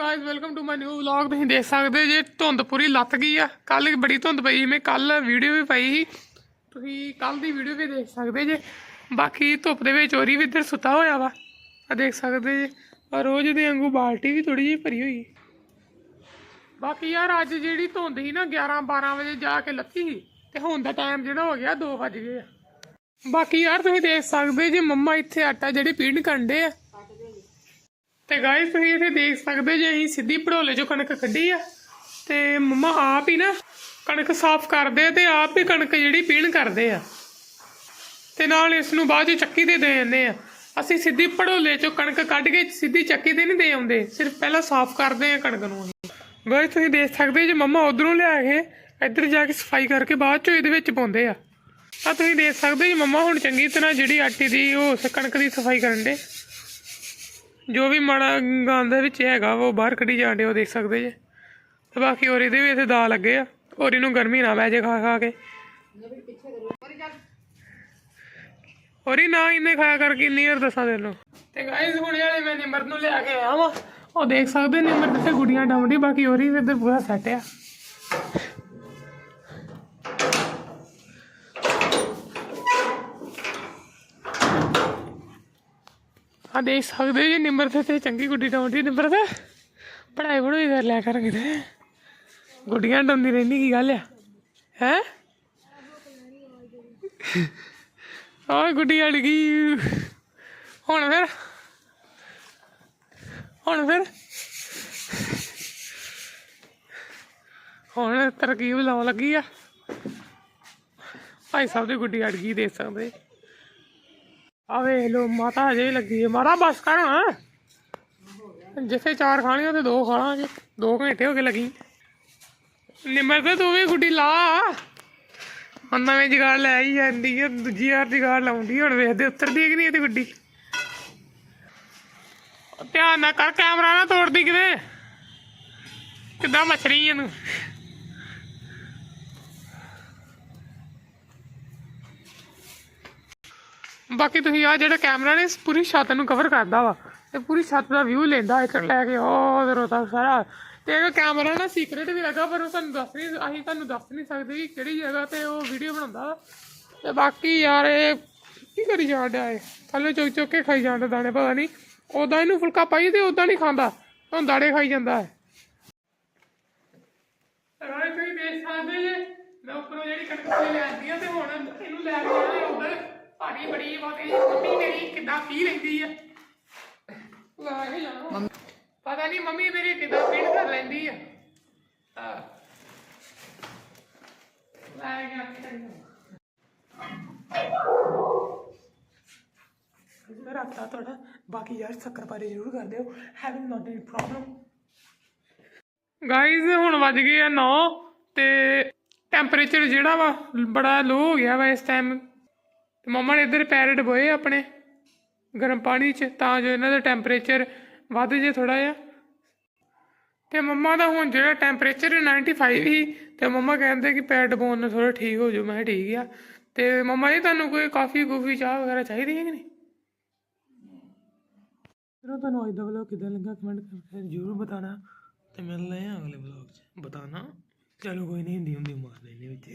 Guys welcome to my new vlog ਤੁਸੀਂ ਦੇਖ ਸਕਦੇ ਜੇ, ਧੁੰਦ ਪੂਰੀ ਲੱਤ ਗਈ ਆ। ਕੱਲ ਬੜੀ ਧੁੰਦ ਪਈ ਮੈਂ ਕੱਲ ਵੀਡੀਓ ਵੀ ਪਾਈ ਸੀ। ਤੁਸੀਂ ਕੱਲ ਦੀ ਵੀਡੀਓ ਵੀ ਦੇਖ ਸਕਦੇ ਜੇ। ਬਾਕੀ ਧੁੱਪ ਦੇ ਵਿੱਚ ਚੋਰੀ ਵੀ ਇੱਧਰ ਸੁੱਤਾ ਹੋਇਆ ਵਾ। ਆ ਦੇਖ ਸਕਦੇ ਜੇ ਪਰ ਰੋਜ਼ ਦੇ ਵਾਂਗੂ ਬਾਲਟੀ ਵੀ ਥੋੜੀ ਜਿਹੀ ਭਰੀ ਹੋਈ ਬਾਕੀ ਯਾਰ, ਅੱਜ ਜਿਹੜੀ ਧੁੰਦ ਸੀ ਨਾ 11 12 ਵਜੇ ਜਾ ਕੇ ਲੱਤੀ ਸੀ, ਤੇ ਹੁਣ ਦਾ ਟਾਈਮ ਜਿਹੜਾ ਹੋ ਗਿਆ 2 ਵਜ ਗਏ ਆ। ਬਾਕੀ ਯਾਰ, ਤੁਸੀਂ ਦੇਖ ਸਕਦੇ ਜੇ, ਮੰਮਾ ਇੱਥੇ ਆਟਾ ਜਿਹੜੇ ਪੀਣ ਕੰਡੇ ਆ। ਤੇ ਗਾਇਸ ਤੁਸੀਂ ਇੱਥੇ ਦੇਖ ਸਕਦੇ ਜੇ, ਅਸੀਂ ਸਿੱਧੀ ਭੜੋਲੇ ਚੋਂ ਕਣਕ ਕੱਢੀ ਆ। ਤੇ ਮੰਮਾ ਆਪ ਹੀ ਨਾ ਕਣਕ ਸਾਫ਼ ਕਰਦੇ ਆ ਤੇ ਆਪ ਹੀ ਕਣਕ ਜਿਹੜੀ ਪੀਣ ਕਰਦੇ ਆ। ਤੇ ਨਾਲ ਇਸ ਨੂੰ ਬਾਅਦ ਚ ਚੱਕੀ ਤੇ ਦੇ ਜਾਂਦੇ ਆ। ਅਸੀਂ ਸਿੱਧੀ ਭੜੋਲੇ ਚੋਂ ਕਣਕ ਕੱਢ ਕੇ ਸਿੱਧੀ ਚੱਕੀ ਤੇ ਨਹੀਂ ਦੇ ਆਉਂਦੇ, ਸਿਰਫ ਪਹਿਲਾਂ ਸਾਫ਼ ਕਰਦੇ ਆ ਕਣਕ ਨੂੰ ਅਸੀਂ। ਗਾਇਸ ਤੁਸੀਂ ਦੇਖ ਸਕਦੇ ਜੇ, ਮੰਮਾ ਉਧਰੋਂ ਲਿਆ ਕੇ ਇੱਧਰ ਜਾ ਕੇ ਸਫ਼ਾਈ ਕਰਕੇ ਬਾਅਦ ਚੋਂ ਇਹਦੇ ਵਿੱਚ ਪਾਉਂਦੇ ਆ। ਆ ਤੁਸੀਂ ਦੇਖ ਸਕਦੇ ਜੀ, ਮੰਮਾ ਹੁਣ ਚੰਗੀ ਤਰ੍ਹਾਂ ਜਿਹੜੀ ਆਟੇ ਦੀ ਉਹ ਕਣਕ ਦੀ ਸਫ਼ਾਈ ਕਰਨ ਦੇ। ਜੋ ਵੀ ਮਾੜਾ ਗੰਦ ਵਿੱਚ ਹੈਗਾ ਵਾ, ਉਹ ਬਾਹਰ ਕੱਢੀ ਜਾਂਦੇ ਉਹ ਦੇਖ ਸਕਦੇ ਜੇ। ਤੇ ਬਾਕੀ ਹੋਰ ਇਹਦੇ ਵੀ ਇੱਥੇ ਦਾ ਲੱਗੇ ਆ। ਹੋਰ ਇਹਨੂੰ ਗਰਮੀ ਨਾ ਪੈ ਜੇ ਖਾ ਖਾ ਕੇ। ਹੋਰ ਹੀ ਨਾ ਇੰਨੇ ਖਾਇਆ ਕਰ ਕਿੰਨੀ ਯਾਰ ਦੱਸਾਂ ਤੈਨੂੰ। ਤੇ ਗਾਇਸ ਹੁਣ ਵਾਲੇ ਮੈਂ ਨਿਮਰ ਨੂੰ ਲਿਆ ਕੇ ਆਇਆ ਵਾ। ਉਹ ਦੇਖ ਸਕਦੇ ਨਿਮਰ ਤੇ ਗੁੜੀਆਂ ਡਾਉਂਦੀ, ਬਾਕੀ ਹੋਰ ਹੀ ਇੱਧਰ ਪੂਰਾ ਸੈੱਟ ਆ। ਆ ਦੇਖ ਸਕਦੇ ਜੀ ਨਿਮਰ ਤੇ ਤੇ ਚੰਗੀ ਗੁੱਡੀ ਡਾਉਂਦੀ ਨਿਮਰ ਤੇ ਪੜਾਈ ਪੜੂਈ ਕਰ ਲਿਆ ਕਰ ਕਿਤੇ। ਗੁੱਡੀਆਂ ਡਾਉਂਦੀ ਰਹਿੰਦੀ, ਕੀ ਗੱਲ ਆ? ਹੈ? ਓਏ, ਗੁੱਡੀ ਅੜ ਗਈ। ਹੁਣ ਫਿਰ? ਹੁਣ ਫਿਰ? ਹੁਣ ਤਰਕੀਬ ਲਾਉਣ ਲੱਗੀ ਆ। ਭਾਈ ਸਾਹਿਬ ਦੀ ਗੁੱਡੀ ਅੜ ਗਈ, ਦੇਖ ਸਕਦੇ। ਆ ਵੇਖ ਲੋ ਮਾਤਾ ਹਜੇ ਵੀ ਲੱਗੀ ਹੈ ਮਾਤਾ, ਬਸ ਕਰ ਹਾਂ। ਜਿੱਥੇ ਚਾਰ ਖਾਣੀਆਂ ਤੇ ਦੋ ਖਾ ਲਾਂਗੇ ਦੋ ਘੰਟੇ ਹੋ ਗਏ ਲੱਗੀ। ਨਿਮਰ ਤੇ ਤੂੰ ਵੀ ਗੁੱਡੀ ਲਾ। ਹੁਣ ਨਵੇਂ ਜਗਾੜ ਲੈ ਹੀ ਜਾਂਦੀ ਹੈ ਦੂਜੀ ਵਾਰ ਜਗਾੜ ਲਾਉਂਦੀ ਹੁਣ ਵੇਖਦੇ ਉਤਰਦੀ ਹੈ ਕਿ ਨਹੀਂ ਇਹ ਤੇ ਗੁੱਡੀ। ਧਿਆਨ ਨਾਲ ਕਰ, ਕੈਮਰਾ ਨਾ ਤੋੜਦੀ ਕਿਤੇ। ਕਿੱਦਾਂ ਮਛਰੀ ਇਹਨੂੰ। ਬਾਕੀ ਤੁਸੀਂ ਆ ਜਿਹੜਾ ਕੈਮਰਾ ਨੇ ਇਸ ਪੂਰੀ ਛੱਤ ਨੂੰ ਕਵਰ ਕਰਦਾ ਵਾ ਤੇ ਪੂਰੀ ਛੱਤ ਦਾ ਵਿਊ ਲੈਂਦਾ ਇੱਥੇ ਲੈ ਕੇ ਉਹ ਉਧਰੋਂ ਤੱਕ ਸਾਰਾ। ਤੇ ਇਹ ਕੈਮਰਾ ਨਾ ਸੀਕ੍ਰੇਟ ਵੀ ਲੱਗਾ ਪਰ ਉਹ ਤੁਹਾਨੂੰ ਦੱਸ ਨਹੀਂ ਅਸੀਂ ਤੁਹਾਨੂੰ ਦੱਸ ਨਹੀਂ ਸਕਦੇ ਕਿ ਕਿਹੜੀ ਜਗ੍ਹਾ ਤੇ ਉਹ ਵੀਡੀਓ ਬਣਾਉਂਦਾ। ਤੇ ਬਾਕੀ ਯਾਰ ਇਹ ਕੀ ਕਰੀ ਜਾਂਦਾ ਹੈ ਥੱਲੇ ਚੁੱਕ ਚੁੱਕ ਕੇ ਖਾਈ ਜਾਂਦਾ ਦਾਣੇ ਪਤਾ ਨਹੀਂ ਉਦਾਂ ਇਹਨੂੰ ਫੁਲਕਾ ਪਾਈ ਤੇ ਉਦਾਂ ਨਹੀਂ ਖਾਂਦਾ ਹੁਣ ਦਾੜੇ ਖਾਈ ਜਾਂਦਾ ਹੈ ਰਾਈ ਤੁਸੀਂ ਦੇਖ ਸਕਦੇ ਜੇ ਮੈਂ ਉੱਪਰੋਂ ਜਿਹੜੀ ਕਣਕ ਤੇ ਲੈਂਦੀ ਆ ਤੇ ਹੁਣ ਇਹਨੂੰ ਲੈ ਕੇ ਆਏ ਉੱਧਰ ਭਾਰੀ ਬੜੀ ਬਾਕੀ ਮੰਮੀ ਮੇਰੀ ਕਿੱਦਾਂ ਪੀ ਲੈਂਦੀ ਆ। ਲੈ ਕੇ ਜਾਣਾ ਪਤਾ ਨਹੀਂ ਮੰਮੀ ਮੇਰੀ ਕਿੱਦਾਂ ਪੀਣ ਕਰ ਲੈਂਦੀ ਆ। ਹਾਂ ਲੈ ਕੇ ਰੱਖਤਾ ਤੁਹਾਡਾ। ਬਾਕੀ ਯਾਰ ਸ਼ੱਕਰ ਪਾਰੇ ਜ਼ਰੂਰ ਕਰ ਦਿਓ। Having not any problem guys ਹੁਣ ਵੱਜ ਗਏ ਆ 9 ਤੇ ਟੈਂਪਰੇਚਰ ਜਿਹੜਾ ਵਾ ਬੜਾ ਲੋ ਹੋ ਗਿਆ ਵਾ ਇਸ ਟਾਈਮ ਤੇ ਮੰਮਾ ਨੇ ਇੱਧਰ ਪੈਰ ਡਬੋਏ ਆਪਣੇ। ਗਰਮ ਪਾਣੀ 'ਚ ਤਾਂ ਜੋ ਇਹਨਾਂ ਦਾ ਟੈਂਪਰੇਚਰ ਵੱਧ ਜੇ ਥੋੜਾ ਜਿਹਾ। ਤੇ ਮੰਮਾ ਦਾ ਹੁਣ ਜਿਹੜਾ ਟੈਂਪਰੇਚਰ 95 ਹੀ ਤੇ ਮੰਮਾ ਕਹਿੰਦੇ ਕਿ ਪੈਰ ਡਬੋਣ ਨਾਲ ਥੋੜਾ ਠੀਕ ਹੋ ਜਾਊ। ਮੈਂ ਠੀਕ ਆ। ਤੇ ਮੰਮਾ ਜੀ ਤੁਹਾਨੂੰ ਕੋਈ ਕਾਫੀ ਕੂਫੀ ਚਾਹ ਵਗੈਰਾ ਚਾਹੀਦੀ ਹੈ ਕਿ ਨਹੀਂ? ਫਿਰ ਤੁਹਾਨੂੰ ਅੱਜ ਦਾ ਵਲੌਗ ਕਿਦਾਂ ਲੱਗਾ ਕਮੈਂਟ ਕਰਕੇ ਜ਼ਰੂਰ ਬਤਾਣਾ ਤੇ ਮਿਲਦੇ ਹਾਂ ਅਗਲੇ ਵਲੌਗ 'ਚ। ਬਤਾਣਾ ਚਲੋ ਕੋਈ ਨਹੀਂ ਹਿੰਦੀ ਹੁੰਦੀ ਮਾਰ ਲੈਣੇ ਵਿੱਚ।